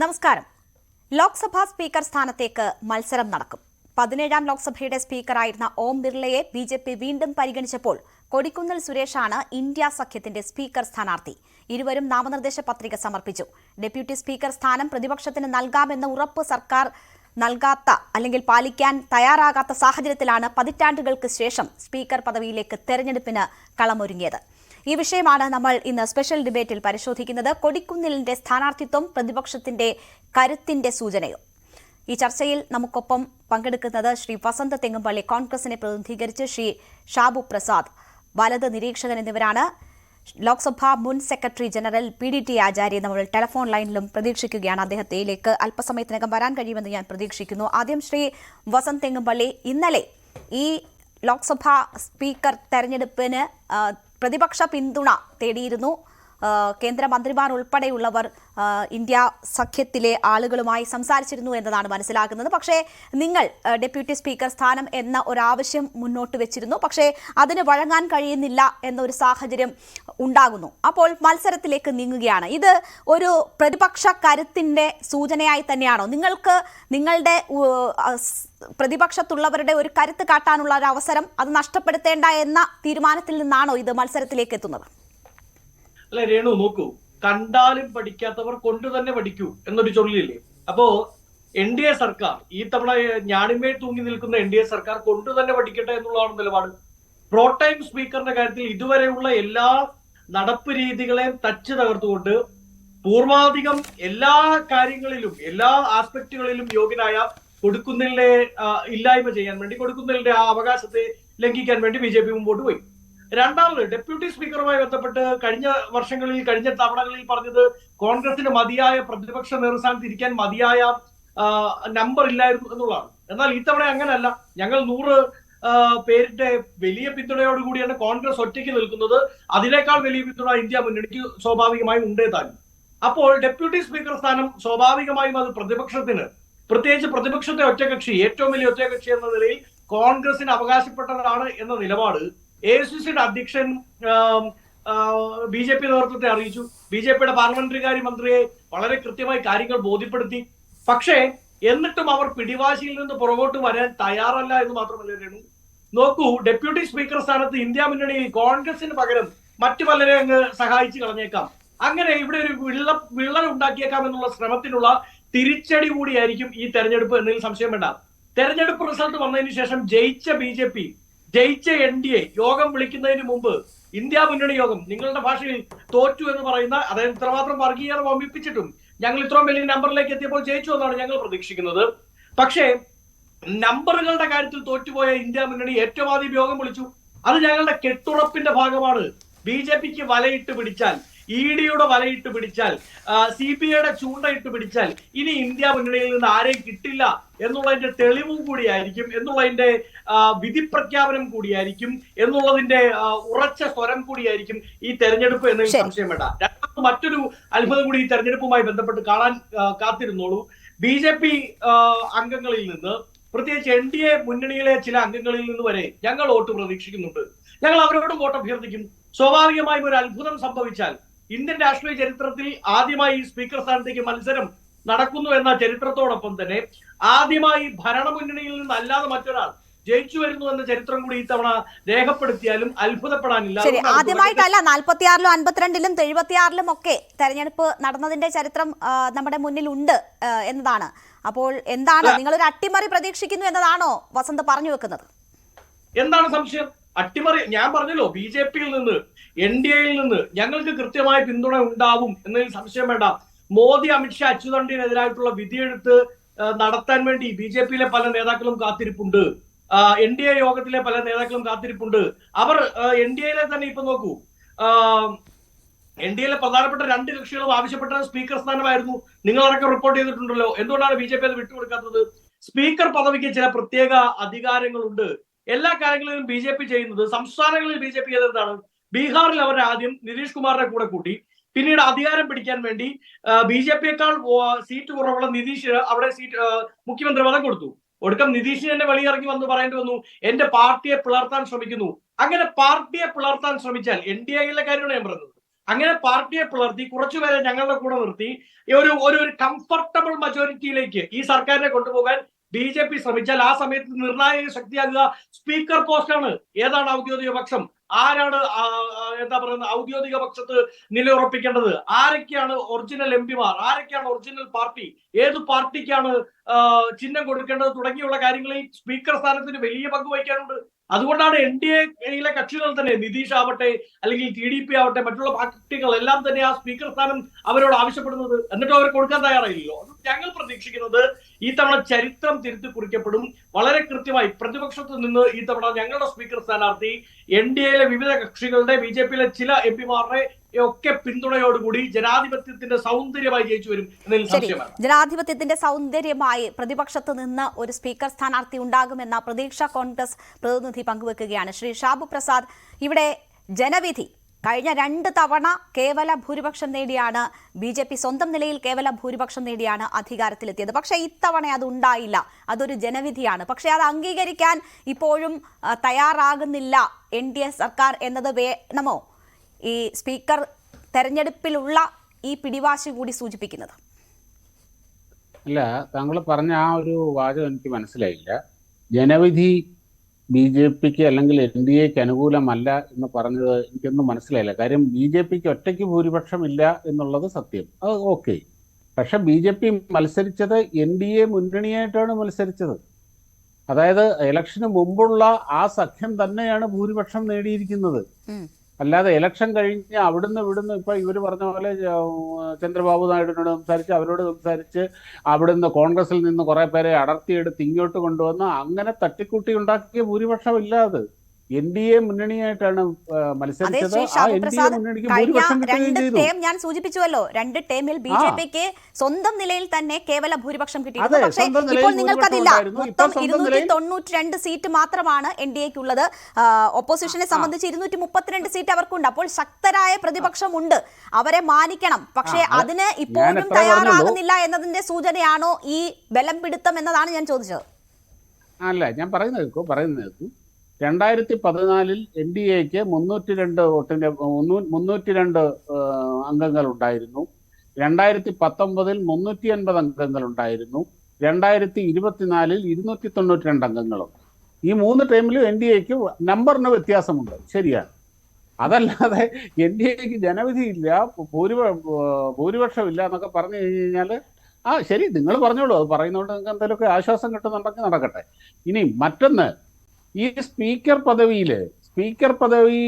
നമസ്കാരം. ലോക്സഭാ സ്പീക്കർ സ്ഥാനത്തേക്ക് മത്സരം നടക്കും. പതിനേഴാം ലോക്സഭയുടെ സ്പീക്കറായിരുന്ന ഓം ബിർളയെ ബി ജെ പി വീണ്ടും പരിഗണിച്ചപ്പോൾ കൊടിക്കുന്നിൽ സുരേഷാണ് ഇന്ത്യ സഖ്യത്തിന്റെ സ്പീക്കർ സ്ഥാനാർത്ഥി. ഇരുവരും നാമനിർദ്ദേശ പത്രിക സമർപ്പിച്ചു. ഡെപ്യൂട്ടി സ്പീക്കർ സ്ഥാനം പ്രതിപക്ഷത്തിന് നൽകാമെന്ന ഉറപ്പ് സർക്കാർ നൽകാത്ത അല്ലെങ്കിൽ പാലിക്കാൻ തയ്യാറാകാത്ത സാഹചര്യത്തിലാണ് പതിറ്റാണ്ടുകൾക്ക് ശേഷം സ്പീക്കർ പദവിയിലേക്ക് തെരഞ്ഞെടുപ്പിന് കളമൊരുങ്ങിയത്. ഈ വിഷയമാണ് നമ്മൾ ഇന്ന് സ്പെഷ്യൽ ഡിബേറ്റിൽ പരിശോധിക്കുന്നത്. കൊടിക്കുന്നിലിന്റെ സ്ഥാനാർത്ഥിത്വം പ്രതിപക്ഷത്തിന്റെ കരുത്തിന്റെ സൂചനയോ. ഈ ചർച്ചയിൽ നമുക്കൊപ്പം പങ്കെടുക്കുന്നത് ശ്രീ വസന്ത തെങ്ങുംപള്ളി കോൺഗ്രസിനെ പ്രതിനിധീകരിച്ച് ശ്രീ ഷാബു പ്രസാദ്. വലത് നിരീക്ഷകൻ എന്നിവരാണ്. ലോക്സഭാ മുൻ secretary general P D T Achary നമ്മൾ ടെലിഫോൺ ലൈനിലും പ്രതീക്ഷിക്കുകയാണ്. അദ്ദേഹത്തിലേക്ക് അല്പസമയത്തിനകം വരാൻ കഴിയുമെന്ന് ഞാൻ പ്രതീക്ഷിക്കുന്നു. ആദ്യം ശ്രീ വസന്ത് തെങ്ങുംപള്ളി ഇന്നലെ ഈ ലോക്സഭാ സ്പീക്കർ തെരഞ്ഞെടുപ്പിന് പ്രതിപക്ഷ പിന്തുണ തേടിയിരുന്നു. കേന്ദ്രമന്ത്രിമാർ ഉൾപ്പെടെയുള്ളവർ ഇന്ത്യ സഖ്യത്തിലെ ആളുകളുമായി സംസാരിച്ചിരുന്നു എന്നതാണ് മനസ്സിലാക്കുന്നത് പക്ഷേ നിങ്ങൾ ഡെപ്യൂട്ടി സ്പീക്കർ സ്ഥാനം എന്ന ഒരാവശ്യം മുന്നോട്ട് വെച്ചിരുന്നു. പക്ഷേ അതിന് വഴങ്ങാൻ കഴിയുന്നില്ല എന്നൊരു സാഹചര്യം ഉണ്ടാകുന്നു. അപ്പോൾ മത്സരത്തിലേക്ക് നീങ്ങുകയാണ്. ഇത് ഒരു പ്രതിപക്ഷ കരുത്തിന്റെ സൂചനയായി തന്നെയാണോ? നിങ്ങൾക്ക് നിങ്ങളുടെ പ്രതിപക്ഷത്തുള്ളവരുടെ ഒരു കരുത്ത് കാട്ടാനുള്ള ഒരു അവസരം അത് നഷ്ടപ്പെടുത്തേണ്ട എന്ന തീരുമാനത്തിൽ നിന്നാണോ ഇത് മത്സരത്തിലേക്ക് എത്തുന്നത്? അല്ല രേണു നോക്കൂ. കണ്ടാലും പഠിക്കാത്തവർ കൊണ്ട് തന്നെ പഠിക്കൂ എന്നൊരു ചൊല്ലില്ലേ? അപ്പോ എൻ ഡി എ സർക്കാർ ഈ തവണ ഞാണിമേ തൂങ്ങി നിൽക്കുന്ന എൻ ഡി എ സർക്കാർ കൊണ്ട് തന്നെ പഠിക്കട്ടെ എന്നുള്ളതാണ് നിലപാട്. പ്രോടൈം സ്പീക്കറിന്റെ കാര്യത്തിൽ ഇതുവരെയുള്ള എല്ലാ നടപ്പ് രീതികളെയും തച്ച് തകർത്തുകൊണ്ട് പൂർവാധികം എല്ലാ കാര്യങ്ങളിലും എല്ലാ ആസ്പെക്ടുകളിലും യോഗ്യനായ കൊടുക്കുന്നിലെ ഇല്ലായ്മ ചെയ്യാൻ വേണ്ടി കൊടുക്കുന്നിലിന്റെ ആ അവകാശത്തെ ലംഘിക്കാൻ വേണ്ടി ബി ജെ പി മുമ്പോട്ട് പോയി. രണ്ടാമത് ഡെപ്യൂട്ടി സ്പീക്കറുമായി ബന്ധപ്പെട്ട് കഴിഞ്ഞ വർഷങ്ങളിൽ കഴിഞ്ഞ തവണകളിൽ പറഞ്ഞത് കോൺഗ്രസിന് മതിയായ പ്രതിപക്ഷ നേതൃസ്ഥാനത്ത് ഇരിക്കാൻ മതിയായ നമ്പർ ഇല്ലായിരുന്നു എന്നുള്ളതാണ്. എന്നാൽ ഇത്തവണ അങ്ങനെയല്ല ഞങ്ങൾ നൂറ് പേരിന്റെ വലിയ പിന്തുണയോടുകൂടിയാണ് കോൺഗ്രസ് ഒറ്റയ്ക്ക് നിൽക്കുന്നത്. അതിനേക്കാൾ വലിയ പിന്തുണ ഇന്ത്യ മുന്നണിക്ക് സ്വാഭാവികമായും ഉണ്ടേ താനും. അപ്പോൾ ഡെപ്യൂട്ടി സ്പീക്കർ സ്ഥാനം സ്വാഭാവികമായും അത് പ്രതിപക്ഷത്തിന് പ്രത്യേകിച്ച് പ്രതിപക്ഷത്തെ ഒറ്റകക്ഷി ഏറ്റവും വലിയ ഒറ്റകക്ഷി എന്ന നിലയിൽ കോൺഗ്രസിന് അവകാശപ്പെട്ടതാണ് എന്ന നിലപാട് എ സി സിയുടെ അധ്യക്ഷൻ ബി ജെ പി നേതൃത്വത്തെ അറിയിച്ചു. ബി ജെ പിയുടെ പാർലമെന്ററി കാര്യ മന്ത്രിയെ വളരെ കൃത്യമായി കാര്യങ്ങൾ ബോധ്യപ്പെടുത്തി. പക്ഷേ എന്നിട്ടും അവർ പിടിവാശിയിൽ നിന്ന് പുറകോട്ട് വരാൻ തയ്യാറല്ല എന്ന് മാത്രമല്ല രേണു. നോക്കൂ ഡെപ്യൂട്ടി സ്പീക്കർ സ്ഥാനത്ത് ഇന്ത്യ മുന്നണിയിൽ കോൺഗ്രസിന് പകരം മറ്റു പലരെ അങ്ങ് സഹായിച്ചു കളഞ്ഞേക്കാം. അങ്ങനെ ഇവിടെ ഒരു വിള്ള വിള്ളൽ ഉണ്ടാക്കിയേക്കാം എന്നുള്ള ശ്രമത്തിനുള്ള തിരിച്ചടി കൂടിയായിരിക്കും ഈ തെരഞ്ഞെടുപ്പ് എന്നതിൽ സംശയം വേണ്ട. തെരഞ്ഞെടുപ്പ് റിസൾട്ട് വന്നതിന് ശേഷം ജയിച്ച ബി ജെ പി ജയിച്ച എൻ ഡി എ യോഗം വിളിക്കുന്നതിന് മുമ്പ് ഇന്ത്യ മുന്നണി യോഗം നിങ്ങളുടെ ഭാഷയിൽ തോറ്റു എന്ന് പറയുന്ന അതായത് ഇത്രമാത്രം വർഗീയത വമ്പിപ്പിച്ചിട്ടും ഞങ്ങൾ ഇത്രയും വലിയ നമ്പറിലേക്ക് എത്തിയപ്പോൾ ജയിച്ചു എന്നാണ് ഞങ്ങൾ പ്രതീക്ഷിക്കുന്നത്. പക്ഷേ നമ്പറുകളുടെ കാര്യത്തിൽ തോറ്റുപോയ ഇന്ത്യ മുന്നണി ഏറ്റവും ആദ്യം യോഗം വിളിച്ചു. അത് ഞങ്ങളുടെ കെട്ടുറപ്പിന്റെ ഭാഗമാണ്. ബി ജെ പിക്ക് വലയിട്ട് പിടിച്ചാൽ ഇ ഡിയുടെ വലയിട്ട് പിടിച്ചാൽ സി പി ഐയുടെ ചൂണ്ടയിട്ട് പിടിച്ചാൽ ഇനി ഇന്ത്യ മുന്നണിയിൽ നിന്ന് ആരെയും കിട്ടില്ല എന്നുള്ളതിന്റെ തെളിവും കൂടിയായിരിക്കും എന്നുള്ളതിന്റെ വിധി പ്രഖ്യാപനം കൂടിയായിരിക്കും എന്നുള്ളതിന്റെ ഉറച്ച സ്വരം കൂടിയായിരിക്കും ഈ തെരഞ്ഞെടുപ്പ് എന്ന. സംശയം വേണ്ട. രണ്ടാമത് മറ്റൊരു അത്ഭുതം കൂടി ഈ തെരഞ്ഞെടുപ്പുമായി ബന്ധപ്പെട്ട് കാണാൻ കാത്തിരുന്നോളൂ. ബി ജെ പി അംഗങ്ങളിൽ നിന്ന് പ്രത്യേകിച്ച് എൻ ഡി എ മുന്നണിയിലെ ചില അംഗങ്ങളിൽ നിന്ന് വരെ ഞങ്ങൾ വോട്ട് പ്രതീക്ഷിക്കുന്നുണ്ട്. ഞങ്ങൾ അവരോടും വോട്ട് അഭ്യർത്ഥിക്കും സ്വാഭാവികമായും ഒരു അത്ഭുതം സംഭവിച്ചാൽ ഇന്ത്യൻ രാഷ്ട്രീയ ചരിത്രത്തിൽ ആദ്യമായി ഈ സ്പീക്കർ സ്ഥാനത്തേക്ക് മത്സരം നടക്കുന്നു എന്ന ചരിത്രത്തോടൊപ്പം തന്നെ ആദ്യമായി ഭരണമുന്നണിയിൽ നിന്ന് അല്ലാതെ മറ്റൊരാൾ ജയിച്ചു വരുന്നു എന്ന ചരിത്രം കൂടി ഇത്തവണ രേഖപ്പെടുത്തിയാലും അത്ഭുതപ്പെടാനില്ല. ശരി ആദ്യമായിട്ടല്ല നാൽപ്പത്തിയാറിലും അൻപത്തിരണ്ടിലും എഴുപത്തിയാറിലും ഒക്കെ തെരഞ്ഞെടുപ്പ് നടന്നതിന്റെ ചരിത്രം നമ്മുടെ മുന്നിൽ ഉണ്ട് എന്നതാണ്. അപ്പോൾ എന്താണ് നിങ്ങൾ ഒരു അട്ടിമറി പ്രതീക്ഷിക്കുന്നു എന്നതാണോ വസന്ത് പറഞ്ഞു വെക്കുന്നത്? എന്താണ് സംശയം? അട്ടിമറി ഞാൻ പറഞ്ഞല്ലോ ബി ജെ പിയിൽ നിന്ന് എൻ ഡി എയിൽ നിന്ന് ഞങ്ങൾക്ക് കൃത്യമായ പിന്തുണ ഉണ്ടാവും എന്നതിൽ സംശയം വേണ്ട. മോദി അമിത്ഷാ അച്യുതണ്ടിനെതിരായിട്ടുള്ള വിധിയെഴുത്ത് നടത്താൻ വേണ്ടി ബി ജെ പിയിലെ പല നേതാക്കളും കാത്തിരിപ്പുണ്ട്. എൻ ഡി എ യോഗത്തിലെ പല നേതാക്കളും കാത്തിരിപ്പുണ്ട്. അവർ എൻ ഡി എയിലെ തന്നെ ഇപ്പൊ നോക്കൂ. എൻ ഡി എയിലെ പ്രധാനപ്പെട്ട രണ്ട് കക്ഷികളും ആവശ്യപ്പെട്ട സ്പീക്കർ സ്ഥാനമായിരുന്നു. നിങ്ങളടക്കം റിപ്പോർട്ട് ചെയ്തിട്ടുണ്ടല്ലോ. എന്തുകൊണ്ടാണ് ബി ജെ പി അത് വിട്ടുകൊടുക്കാത്തത്? സ്പീക്കർ പദവിക്ക് ചില പ്രത്യേക അധികാരങ്ങളുണ്ട്. എല്ലാ കാര്യങ്ങളിലും ബി ജെ പി ചെയ്യുന്നത് സംസ്ഥാനങ്ങളിൽ ബി ജെ പി ചെയ്തതാണ്. ബീഹാറിൽ അവർ ആദ്യം നിതീഷ് കുമാറിനെ കൂടെ കൂട്ടി. പിന്നീട് അധികാരം പിടിക്കാൻ വേണ്ടി ബി ജെ പിയേക്കാൾ സീറ്റ് കുറവുള്ള നിതീഷ് അവിടെ സീറ്റ് മുഖ്യമന്ത്രി പദം കൊടുത്തു. ഒടുക്കം നിതീഷിന് എന്നെ വെളിയിറങ്ങി വന്ന് പറയേണ്ടി വന്നു എന്റെ പാർട്ടിയെ പിളർത്താൻ ശ്രമിക്കുന്നു. അങ്ങനെ പാർട്ടിയെ പിളർത്താൻ ശ്രമിച്ചാൽ എൻ ഡി എയിലെ കാര്യമാണ് ഞാൻ പറഞ്ഞത്. അങ്ങനെ പാർട്ടിയെ പിളർത്തി കുറച്ചുപേരെ ഞങ്ങളുടെ കൂടെ നിർത്തി ഒരു ഒരു ഒരു കംഫർട്ടബിൾ മജോറിറ്റിയിലേക്ക് ഈ സർക്കാരിനെ കൊണ്ടുപോകാൻ ബി ജെ പി ശ്രമിച്ചാൽ ആ സമയത്ത് നിർണായക ശക്തിയാകുക. സ്പീക്കർ പോസ്റ്റാണ്. ഏതാണ് ഔദ്യോഗിക പക്ഷം? ആരാണ് എന്താ പറയുന്നത് ഔദ്യോഗിക പക്ഷത്ത് നിലയുറപ്പിക്കേണ്ടത്? ആരൊക്കെയാണ് ഒറിജിനൽ എം പിമാർ ആരൊക്കെയാണ് ഒറിജിനൽ പാർട്ടി? ഏത് പാർട്ടിക്കാണ് ചിഹ്നം കൊടുക്കേണ്ടത്? തുടങ്ങിയുള്ള കാര്യങ്ങളിൽ സ്പീക്കർ സ്ഥാനത്തിന് വലിയ പങ്ക് വഹിക്കാനുണ്ട്. അതുകൊണ്ടാണ് എൻ ഡി എയിലെ കക്ഷികൾ തന്നെ നിതീഷ് ആവട്ടെ അല്ലെങ്കിൽ ടി ഡി പി ആവട്ടെ മറ്റുള്ള പാർട്ടികൾ എല്ലാം തന്നെ ആ സ്പീക്കർ സ്ഥാനം അവരോട് ആവശ്യപ്പെടുന്നത്. എന്നിട്ട് അവർ കൊടുക്കാൻ തയ്യാറായില്ലല്ലോ. അത് ഞങ്ങൾ പ്രതീക്ഷിക്കുന്നത് ഈ തവണ ചരിത്രം തിരുത്തി കുറിക്കപ്പെടും. വളരെ കൃത്യമായി പ്രതിപക്ഷത്ത് നിന്ന് ഈ തവണ ഞങ്ങളുടെ സ്പീക്കർ സ്ഥാനാർത്ഥി എൻ ഡി എയിലെ വിവിധ കക്ഷികളുടെ ബി ജെ പിയിലെ ചില എം പിമാരുടെ ഒക്കെ പിന്തുണയോടുകൂടി ജനാധിപത്യത്തിന്റെ സൗന്ദര്യമായി ജയിച്ചു വരും എന്നതിൽ സംശയമാണ്. ജനാധിപത്യത്തിന്റെ സൗന്ദര്യമായി പ്രതിപക്ഷത്ത് നിന്ന് ഒരു സ്പീക്കർ സ്ഥാനാർത്ഥി ഉണ്ടാകുമെന്ന പ്രതീക്ഷ കോൺഗ്രസ് പ്രതിനിധി പങ്കുവെക്കുകയാണ്. ശ്രീ ഷാബു പ്രസാദ് ഇവിടെ ജനവിധി കഴിഞ്ഞ രണ്ട് തവണ കേവല ഭൂരിപക്ഷം നേടിയാണ് ബി ജെ പി സ്വന്തം നിലയിൽ കേവല ഭൂരിപക്ഷം നേടിയാണ് അധികാരത്തിലെത്തിയത്. പക്ഷേ ഇത്തവണ അത് ഉണ്ടായില്ല. അതൊരു ജനവിധിയാണ്. പക്ഷേ അത് അംഗീകരിക്കാൻ ഇപ്പോഴും തയ്യാറാകുന്നില്ല എൻ ഡി എ സർക്കാർ എന്നത് വേണമോ? ഈ സ്പീക്കർ തെരഞ്ഞെടുപ്പിലുള്ള ഈ പിടിവാശി കൂടി സൂചിപ്പിക്കുന്നത്. അല്ല താങ്കൾ പറഞ്ഞ ആ ഒരു വാചകം എനിക്ക് മനസ്സിലായില്ല. ജനവിധി ബി ജെ പിക്ക് അല്ലെങ്കിൽ എൻ ഡി എക്ക് അനുകൂലമല്ല എന്ന് പറഞ്ഞത് എനിക്കൊന്നും മനസ്സിലായില്ല. കാര്യം ബി ജെ പിക്ക് ഒറ്റയ്ക്ക് ഭൂരിപക്ഷം ഇല്ല എന്നുള്ളത് സത്യം. അത് ഓക്കെ. പക്ഷെ ബി ജെ പി മത്സരിച്ചത് എൻ ഡി എ മുന്നണിയായിട്ടാണ് മത്സരിച്ചത്. അതായത് ഇലക്ഷന് മുമ്പുള്ള ആ സഖ്യം തന്നെയാണ് ഭൂരിപക്ഷം നേടിയിരിക്കുന്നത്. അല്ലാതെ ഇലക്ഷൻ കഴിഞ്ഞ് അവിടുന്ന് ഇവിടുന്ന് ഇപ്പൊ ഇവർ പറഞ്ഞ പോലെ ചന്ദ്രബാബു നായിഡുവിനോട് സംസാരിച്ച് അവരോട് സംസാരിച്ച് അവിടുന്ന് കോൺഗ്രസിൽ നിന്ന് കുറെ പേരെ അടർത്തിയെടുത്ത് ഇങ്ങോട്ട് കൊണ്ടുവന്ന് അങ്ങനെ തട്ടിക്കൂട്ടി ഉണ്ടാക്കിയ ഭൂരിപക്ഷം ഇല്ല അത്. എൻ ഡി എ മുന്നണിയായിട്ടാണ് മത്സരിച്ചത്. ആ എൻ ഡി എ മുന്നണിക്ക് ഭൂരിപക്ഷം രണ്ട് ടേം ഞാൻ സൂചിപ്പിച്ചുവല്ലോ. രണ്ട് ടേമിൽ ബി ജെ പിക്ക് സ്വന്തം നിലയിൽ തന്നെ കേവല ഭൂരിപക്ഷം കിട്ടിയിരുന്നു അതെ, പക്ഷേ ഇപ്പോൾ നിങ്ങൾക്കതില്ല. മൊത്തം ഇരുന്നൂറ്റി തൊണ്ണൂറ്റി രണ്ട് സീറ്റ് മാത്രമാണ് എൻ ഡി എക്കുള്ളത്. ഒപ്പോസിഷനെ സംബന്ധിച്ച് ഇരുന്നൂറ്റി മുപ്പത്തിരണ്ട് സീറ്റ് അവർക്കുണ്ട്. അപ്പോൾ ശക്തരായ പ്രതിപക്ഷമുണ്ട്. അവരെ മാനിക്കണം. പക്ഷേ അതിന് ഇപ്പോഴും തയ്യാറാകുന്നില്ല എന്നതിന്റെ സൂചനയാണോ ഈ ബലം പിടുത്തം എന്നതാണ് ഞാൻ ചോദിച്ചത്? അല്ല ഞാൻ പറയുന്നത് കേൾക്കൂ പറയുന്നത് കേൾക്കൂ രണ്ടായിരത്തി പതിനാലിൽ എൻ ഡി എക്ക് മുന്നൂറ്റി രണ്ട് വോട്ടിന്റെ മുന്നൂറ്റി രണ്ട് അംഗങ്ങൾ ഉണ്ടായിരുന്നു രണ്ടായിരത്തി പത്തൊമ്പതിൽ മുന്നൂറ്റി അൻപത് അംഗങ്ങൾ ഉണ്ടായിരുന്നു രണ്ടായിരത്തി ഇരുപത്തിനാലിൽ ഇരുന്നൂറ്റി തൊണ്ണൂറ്റി രണ്ട് അംഗങ്ങളും. ഈ മൂന്ന് ടൈമിലും എൻ ഡി എക്ക് നമ്പറിന് വ്യത്യാസമുണ്ട്. ശരിയാണ്. അതല്ലാതെ എൻ ഡി എക്ക് ജനവിധിയില്ല ഭൂരിപ ഭൂരിപക്ഷം ഇല്ല എന്നൊക്കെ പറഞ്ഞു കഴിഞ്ഞ് കഴിഞ്ഞാൽ ആ ശരി നിങ്ങൾ പറഞ്ഞോളൂ. അത് പറയുന്നതുകൊണ്ട് നിങ്ങൾക്ക് എന്തെങ്കിലുമൊക്കെ ആശ്വാസം കിട്ടുന്നുണ്ടെങ്കിൽ നടക്കട്ടെ. ഇനി മറ്റൊന്ന് ഈ സ്പീക്കർ പദവിയിൽ സ്പീക്കർ പദവി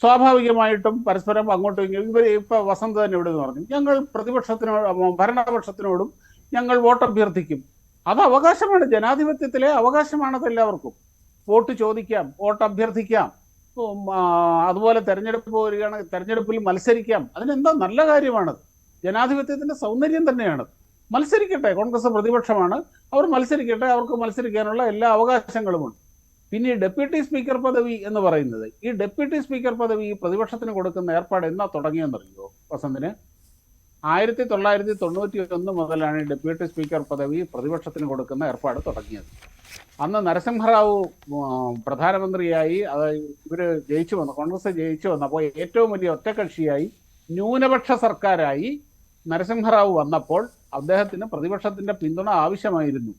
സ്വാഭാവികമായിട്ടും പരസ്പരം അങ്ങോട്ടും ഇങ്ങോട്ടും ഇവർ ഇപ്പൊ വസന്ത തന്നെ ഇവിടെ നിന്ന് പറഞ്ഞു. ഞങ്ങൾ പ്രതിപക്ഷത്തിനോട് ഭരണപക്ഷത്തിനോടും ഞങ്ങൾ വോട്ട് അഭ്യർത്ഥിക്കും. അത് അവകാശമാണ് ജനാധിപത്യത്തിലെ അവകാശമാണ് എല്ലാവർക്കും വോട്ട് ചോദിക്കാം വോട്ട് അഭ്യർത്ഥിക്കാം അതുപോലെ തെരഞ്ഞെടുപ്പ് വരികയാണെങ്കിൽ തെരഞ്ഞെടുപ്പിൽ മത്സരിക്കാം. അതിനെന്താ നല്ല കാര്യമാണത്. ജനാധിപത്യത്തിന്റെ സൗന്ദര്യം തന്നെയാണ് മത്സരിക്കട്ടെ. കോൺഗ്രസ് പ്രതിപക്ഷമാണ്. അവർ മത്സരിക്കട്ടെ. അവർക്ക് മത്സരിക്കാനുള്ള എല്ലാ അവകാശങ്ങളുമുണ്ട്. പിന്നെ ഈ ഡെപ്യൂട്ടി സ്പീക്കർ പദവി എന്ന് പറയുന്നത് ഈ ഡെപ്യൂട്ടി സ്പീക്കർ പദവി പ്രതിപക്ഷത്തിന് കൊടുക്കുന്ന ഏർപ്പാട് എന്നാ തുടങ്ങിയെന്നറിയോ? വസന്തിന്? ആയിരത്തി തൊള്ളായിരത്തി തൊണ്ണൂറ്റി ഒന്ന് മുതലാണ് ഈ ഡെപ്യൂട്ടി സ്പീക്കർ പദവി പ്രതിപക്ഷത്തിന് കൊടുക്കുന്ന ഏർപ്പാട് തുടങ്ങിയത്. അന്ന് നരസിംഹറാവു പ്രധാനമന്ത്രിയായി അത് ഇവർ ജയിച്ചു വന്നു. കോൺഗ്രസ് ജയിച്ചു വന്നപ്പോൾ ഏറ്റവും വലിയ ഒറ്റക്കക്ഷിയായി ന്യൂനപക്ഷ സർക്കാരായി നരസിംഹറാവു വന്നപ്പോൾ അദ്ദേഹത്തിന് പ്രതിപക്ഷത്തിന്റെ പിന്തുണ ആവശ്യമായിരുന്നു.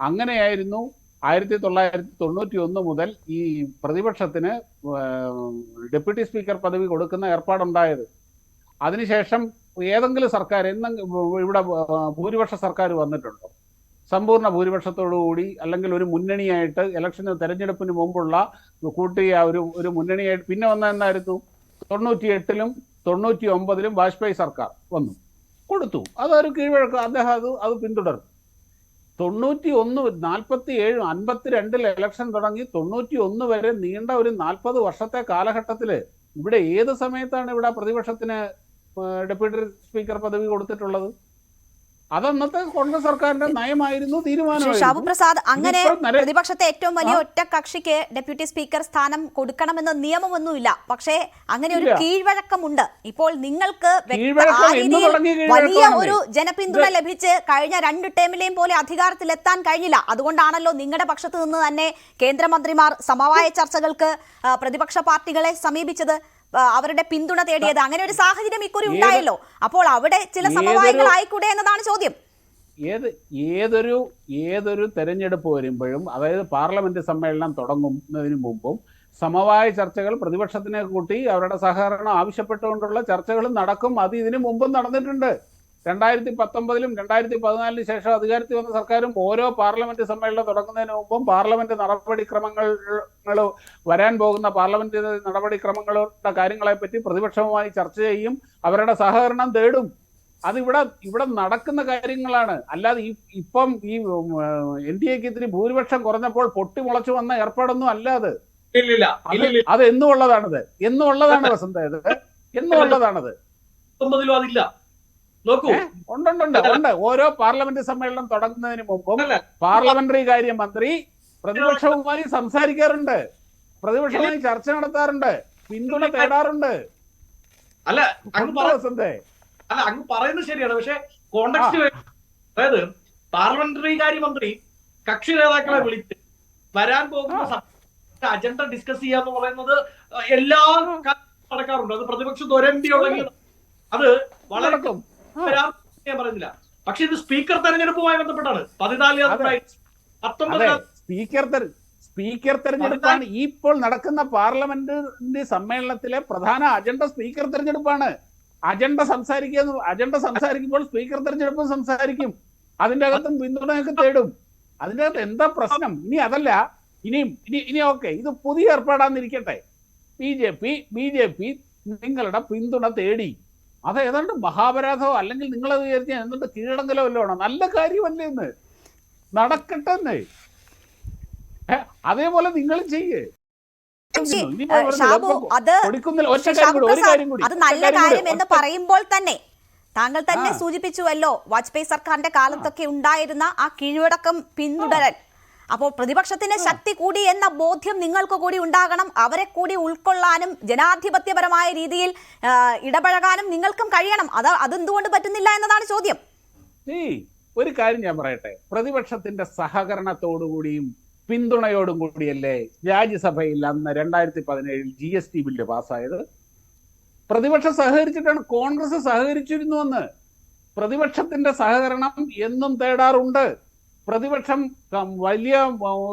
അങ്ങനെയായിരുന്നു ആയിരത്തി തൊള്ളായിരത്തി തൊണ്ണൂറ്റി ഒന്ന് മുതൽ ഈ പ്രതിപക്ഷത്തിന് ഡെപ്യൂട്ടി സ്പീക്കർ പദവി കൊടുക്കുന്ന ഏർപ്പാടുണ്ടായത്. അതിനുശേഷം ഏതെങ്കിലും സർക്കാർ എന്നെങ്കിലും ഇവിടെ ഭൂരിപക്ഷ സർക്കാർ വന്നിട്ടുണ്ടോ? സമ്പൂർണ ഭൂരിപക്ഷത്തോടുകൂടി അല്ലെങ്കിൽ ഒരു മുന്നണിയായിട്ട് ഇലക്ഷന് തെരഞ്ഞെടുപ്പിന് മുമ്പുള്ള കൂട്ടിയ ഒരു ഒരു മുന്നണിയായിട്ട് പിന്നെ വന്ന എന്തായിരുന്നു തൊണ്ണൂറ്റി എട്ടിലും തൊണ്ണൂറ്റി ഒമ്പതിലും വാജ്പേയി സർക്കാർ വന്നു. കൊടുത്തു. അതൊരു കീഴ്വഴക്കം. അദ്ദേഹം അത് അത് പിന്തുടർന്നു. തൊണ്ണൂറ്റി ഒന്ന് നാൽപ്പത്തി ഏഴ് അൻപത്തിരണ്ടിൽ ഇലക്ഷൻ തുടങ്ങി തൊണ്ണൂറ്റി ഒന്ന് വരെ നീണ്ട ഒരു നാൽപ്പത് വർഷത്തെ കാലഘട്ടത്തിൽ ഇവിടെ ഏത് സമയത്താണ് ഇവിടെ പ്രതിപക്ഷത്തിന് ഡെപ്യൂട്ടി സ്പീക്കർ പദവി കൊടുത്തിട്ടുള്ളത്? അതന്നത്തെ കോൺഗ്രസ് സർക്കാരിന്റെ നയമായിരുന്നു തീരുമാനം ഷാബു പ്രസാദ് അങ്ങനെ പ്രതിപക്ഷത്തെ ഏറ്റവും വലിയ ഒറ്റ കക്ഷിക്ക് ഡെപ്യൂട്ടി സ്പീക്കർ സ്ഥാനം കൊടുക്കണമെന്ന് നിയമമൊന്നുമില്ല. പക്ഷേ അങ്ങനെ ഒരു. കീഴ്വഴക്കമുണ്ട്. ഇപ്പോൾ നിങ്ങൾക്ക് വലിയ ഒരു ജനപിന്തുണ ലഭിച്ച് കഴിഞ്ഞ രണ്ട് ടേമിലെയും പോലെ അധികാരത്തിലെത്താൻ കഴിഞ്ഞില്ല. അതുകൊണ്ടാണല്ലോ നിങ്ങളുടെ പക്ഷത്ത് നിന്ന് തന്നെ കേന്ദ്രമന്ത്രിമാർ സമവായ ചർച്ചകൾക്ക് പ്രതിപക്ഷ പാർട്ടികളെ സമീപിച്ചത്. അവരുടെ പിന്തുണ തേടിയത്. അങ്ങനെ ഒരു സാഹചര്യം ഇക്കുറി ഉണ്ടായല്ലോ. അപ്പോൾ അവിടെ ചില സമവായങ്ങൾ ആയിക്കൂടെ എന്നതാണ് ചോദ്യം. ഏത് ഏതൊരു ഏതൊരു തെരഞ്ഞെടുപ്പ് വരുമ്പോഴും അതായത് പാർലമെന്റ് സമ്മേളനം തുടങ്ങുന്നതിന് മുമ്പും സമവായ ചർച്ചകൾ പ്രതിപക്ഷത്തിനെ കൂട്ടി അവരുടെ സഹകരണം ആവശ്യപ്പെട്ടുകൊണ്ടുള്ള ചർച്ചകളും നടക്കും. അത് ഇതിനു മുമ്പും നടന്നിട്ടുണ്ട്. രണ്ടായിരത്തി പത്തൊമ്പതിലും രണ്ടായിരത്തി പതിനാലിന് ശേഷം അധികാരത്തിൽ വന്ന സർക്കാരും ഓരോ പാർലമെന്റ് സമ്മേളനം തുടങ്ങുന്നതിന് മുമ്പും പാർലമെന്റ് നടപടിക്രമങ്ങൾ വരാൻ പോകുന്ന പാർലമെന്റ് നടപടിക്രമങ്ങളുടെ കാര്യങ്ങളെപ്പറ്റി പ്രതിപക്ഷവുമായി ചർച്ച ചെയ്യും. അവരുടെ സഹകരണം തേടും. അതിവിടെ ഇവിടെ നടക്കുന്ന കാര്യങ്ങളാണ്. അല്ലാതെ ഈ ഇപ്പം ഈ എൻ ഡി എക്ക് ഇത്തിരി ഭൂരിപക്ഷം കുറഞ്ഞപ്പോൾ പൊട്ടി മുളച്ചു വന്ന ഏർപ്പാടൊന്നും അല്ല അത്. എന്നുള്ളതാണത് അത് ഇല്ലില്ല. അത് എന്നും ഉള്ളതാണത് എന്നും ഉള്ളതാണ് വസന്ത ഇത്. എന്നും ഉള്ളതാണത് പത്തൊമ്പതിലും അതില്ല. നോക്കൂ? ഉണ്ടുണ്ടുണ്ട്. ഉണ്ട് ഓരോ പാർലമെന്റ് സമ്മേളനം തുടങ്ങുന്നതിന് മുമ്പും പാർലമെന്ററി കാര്യ മന്ത്രി പ്രതിപക്ഷവുമായി സംസാരിക്കാറുണ്ട്. പ്രതിപക്ഷവുമായി ചർച്ച നടത്താറുണ്ട്. പിന്തുണ തേടാറുണ്ട്. അല്ല അല്ല അങ്ങ് പറയുന്നത് ശരിയാണ്. പക്ഷെ കോണ്ടക്സ്റ്റ് അതായത് പാർലമെന്ററി കാര്യമന്ത്രി കക്ഷി നേതാക്കളെ വിളിച്ച് വരാൻ പോകുന്ന അജണ്ട ഡിസ്കസ് ചെയ്യാന്ന് പറയുന്നത് എല്ലാ നടക്കാറുണ്ട്. അത് പ്രതിപക്ഷം ദുരന്തിയുള്ള അത് വളരെ ഞാൻ പറയുന്നില്ല പക്ഷെ ഇത് സ്പീക്കർ തെരഞ്ഞെടുപ്പുമായി ബന്ധപ്പെട്ടാണ്. പതിനാല് സ്പീക്കർ സ്പീക്കർ തെരഞ്ഞെടുപ്പാണ് ഈ ഇപ്പോൾ നടക്കുന്ന പാർലമെന്റ് സമ്മേളനത്തിലെ പ്രധാന അജണ്ട സ്പീക്കർ തെരഞ്ഞെടുപ്പാണ്. അജണ്ട സംസാരിക്കുക അജണ്ട സംസാരിക്കുമ്പോൾ സ്പീക്കർ തെരഞ്ഞെടുപ്പ് സംസാരിക്കും. അതിന്റെ അകത്തും പിന്തുണയൊക്കെ തേടും. അതിന്റെ അകത്ത് എന്താ പ്രശ്നം? ഇനി അതല്ല. ഇനിയും ഇനി ഇനി ഓക്കെ. ഇത് പുതിയ ഏർപ്പാടാന്നിരിക്കട്ടെ. B J P B J P നിങ്ങളുടെ പിന്തുണ തേടി. അത് ഏതാണ്ട് മഹാപരാധമോ? അല്ലെങ്കിൽ നിങ്ങളത് വിചാരിച്ച എന്തുകൊണ്ട് കീഴടങ്കലോ വല്ലതും ആണോ? നല്ല കാര്യമല്ലേ എന്ന് നടക്കട്ടെ എന്ന് അതേപോലെ നിങ്ങൾ ചെയ്യേ. ഷാബു അത് അത് നല്ല കാര്യം എന്ന് പറയുമ്പോൾ തന്നെ താങ്കൾ തന്നെ. സൂചിപ്പിച്ചുവല്ലോ വാജ്പേയി സർക്കാരിന്റെ കാലത്തൊക്കെ ഉണ്ടായിരുന്ന ആ കീഴടക്കം പിന്തുടരൽ അപ്പോൾ പ്രതിപക്ഷത്തിന് ശക്തി കൂടി എന്ന ബോധ്യം നിങ്ങൾക്ക് കൂടി ഉണ്ടാകണം. അവരെ കൂടി ഉൾക്കൊള്ളാനും ജനാധിപത്യപരമായ രീതിയിൽ ഇടപഴകാനും നിങ്ങൾക്കും കഴിയണം. അത് അതെന്തുകൊണ്ട് പറ്റുന്നില്ല എന്നതാണ് ചോദ്യം. ഒരു കാര്യം ഞാൻ പറയട്ടെ. പ്രതിപക്ഷത്തിന്റെ സഹകരണത്തോടുകൂടിയും പിന്തുണയോടും കൂടിയല്ലേ രാജ്യസഭയിൽ അന്ന് രണ്ടായിരത്തി പതിനേഴിൽ ജി എസ് ടി ബില്ല് പാസ്സായത്? പ്രതിപക്ഷം സഹകരിച്ചിട്ടാണ് കോൺഗ്രസ് സഹകരിച്ചിരുന്നു എന്ന്. പ്രതിപക്ഷത്തിന്റെ സഹകരണം എന്നും തേടാറുണ്ട്. പ്രതിപക്ഷം വലിയ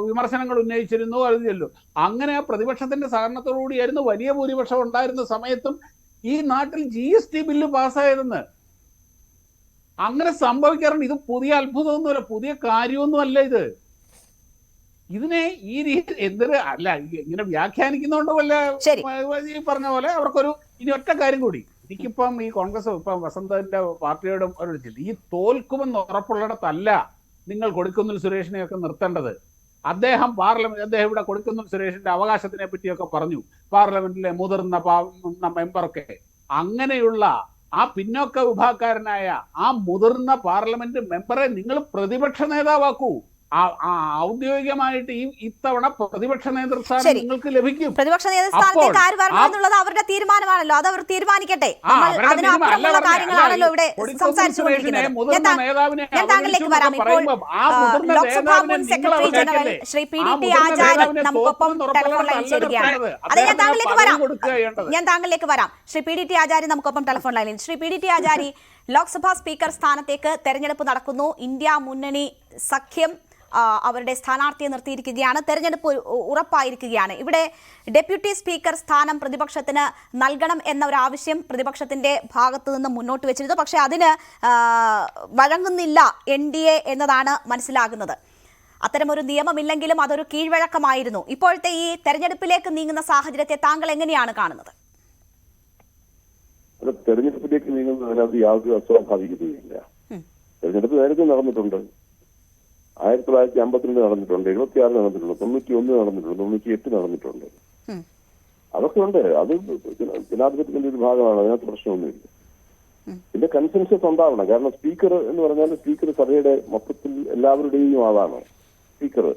വിമർശനങ്ങൾ ഉന്നയിച്ചിരുന്നു അറിഞ്ഞല്ലോ അങ്ങനെ ആ പ്രതിപക്ഷത്തിന്റെ സഹകരണത്തോടുകൂടിയായിരുന്നു വലിയ ഭൂരിപക്ഷം ഉണ്ടായിരുന്ന സമയത്തും ഈ നാട്ടിൽ ജി എസ് ടി ബില്ല് പാസ്സായതെന്ന്. അങ്ങനെ സംഭവിക്കാറുണ്ട്. ഇത് പുതിയ അത്ഭുതമൊന്നുമല്ല പുതിയ കാര്യമൊന്നും അല്ല ഇത്. ഇതിനെ ഈ രീതി എന്തൊരു അല്ല ഇങ്ങനെ വ്യാഖ്യാനിക്കുന്നതുകൊണ്ട് വല്ല പറഞ്ഞ പോലെ അവർക്കൊരു ഇനി ഒറ്റ കാര്യം കൂടി. എനിക്കിപ്പം ഈ കോൺഗ്രസ് ഇപ്പം വസന്തന്റെ പാർട്ടിയോടും ഒരു ഈ തോൽക്കുമെന്ന് ഉറപ്പുള്ളിടത്തല്ല. നിങ്ങൾ കൊടുക്കുന്നിൽ സുരേഷിനെയൊക്കെ നിർത്തേണ്ടത്. അദ്ദേഹം പാർലമെന്റ് അദ്ദേഹം ഇവിടെ കൊടുക്കുന്നിൽ സുരേഷിന്റെ അവകാശത്തിനെ പറ്റിയൊക്കെ പറഞ്ഞു. പാർലമെന്റിലെ മുതിർന്ന മെമ്പറൊക്കെ. അങ്ങനെയുള്ള ആ പിന്നോക്ക വിഭാഗക്കാരനായ ആ മുതിർന്ന പാർലമെന്റ് മെമ്പറെ നിങ്ങൾ പ്രതിപക്ഷ നേതാവാക്കൂ. ഔദ്യോഗികമായിട്ട് ഈ ഇത്തവണ പ്രതിപക്ഷ നേതൃസ്ഥാനം നിങ്ങൾക്ക് ലഭിക്കും. പ്രതിപക്ഷ നേതൃസ്ഥാനത്തേക്ക് ആര് വരണം എന്നുള്ളത് അവരുടെ തീരുമാനമാണല്ലോ. അത് അവർ തീരുമാനിക്കട്ടെ. അതിനപ്പുറമുള്ള കാര്യങ്ങളാണല്ലോ ഇവിടെ സംസാരിച്ചുകൊണ്ടിരിക്കുന്നത് ഞാൻ താങ്കളിലേക്ക് വരാം. ഇപ്പോൾ പറയുമ്പോൾ ആ ആ, മുതിർന്ന ലോക്സഭാ മുൻ secretary general Shri P D T ആചാര്യൻ നമുക്കൊപ്പം ടെലിഫോൺ ലൈനിൽ ചേരുകയാണ് അതെ ഞാൻ താങ്കളിലേക്ക് വരാം. ഞാൻ താങ്കളിലേക്ക് വരാം. Shri P D T Achary നമുക്കൊപ്പം ടെലിഫോൺ ലൈനിൽ. Shri P D T Achary Lok Sabha speaker സ്ഥാനത്തേക്ക് തെരഞ്ഞെടുപ്പ് നടക്കുന്നു. ഇന്ത്യ മുന്നണി സഖ്യം അവരുടെ സ്ഥാനാർത്ഥിയെ നിർത്തിയിരിക്കുകയാണ്. തെരഞ്ഞെടുപ്പ് ഉറപ്പായിരിക്കുകയാണ്. ഇവിടെ ഡെപ്യൂട്ടി സ്പീക്കർ സ്ഥാനം പ്രതിപക്ഷത്തിന് നൽകണം എന്ന ഒരു ആവശ്യം പ്രതിപക്ഷത്തിന്റെ ഭാഗത്തു നിന്ന് മുന്നോട്ട് വെച്ചിരുന്നു. പക്ഷേ അതിന് വഴങ്ങുന്നില്ല എൻ ഡി എ എന്നതാണ് മനസ്സിലാകുന്നത്. അത്തരമൊരു നിയമമില്ലെങ്കിലും അതൊരു കീഴ്വഴക്കമായിരുന്നു. ഇപ്പോഴത്തെ ഈ തെരഞ്ഞെടുപ്പിലേക്ക് നീങ്ങുന്ന സാഹചര്യത്തെ താങ്കൾ എങ്ങനെയാണ് കാണുന്നത്? തെരഞ്ഞെടുപ്പിലേക്ക് നീങ്ങുന്നതിനകത്ത് യാതൊരു അസ്വാഭാവികതയില്ല. തെരഞ്ഞെടുപ്പ് നേരത്തെ നടന്നിട്ടുണ്ട്. ആയിരത്തി തൊള്ളായിരത്തി അമ്പത്തിരണ്ട് നടന്നിട്ടുണ്ട് എഴുപത്തി ആറ് നടന്നിട്ടുണ്ട് തൊണ്ണൂറ്റി ഒന്ന് നടന്നിട്ടുണ്ട്. തൊണ്ണൂറ്റി എട്ട് നടന്നിട്ടുണ്ട് അതൊക്കെ ഉണ്ട്. അത് ജനാധിപത്യത്തിന്റെ ഒരു ഭാഗമാണ് അതിനകത്ത് പ്രശ്നമൊന്നുമില്ല. പിന്നെ കൺസെൻസസ് ഉണ്ടാവണം. കാരണം സ്പീക്കർ എന്ന് പറഞ്ഞാൽ സ്പീക്കർ സഭയുടെ മൊത്തത്തിൽ എല്ലാവരുടെയും ആളാണ് സ്പീക്കർ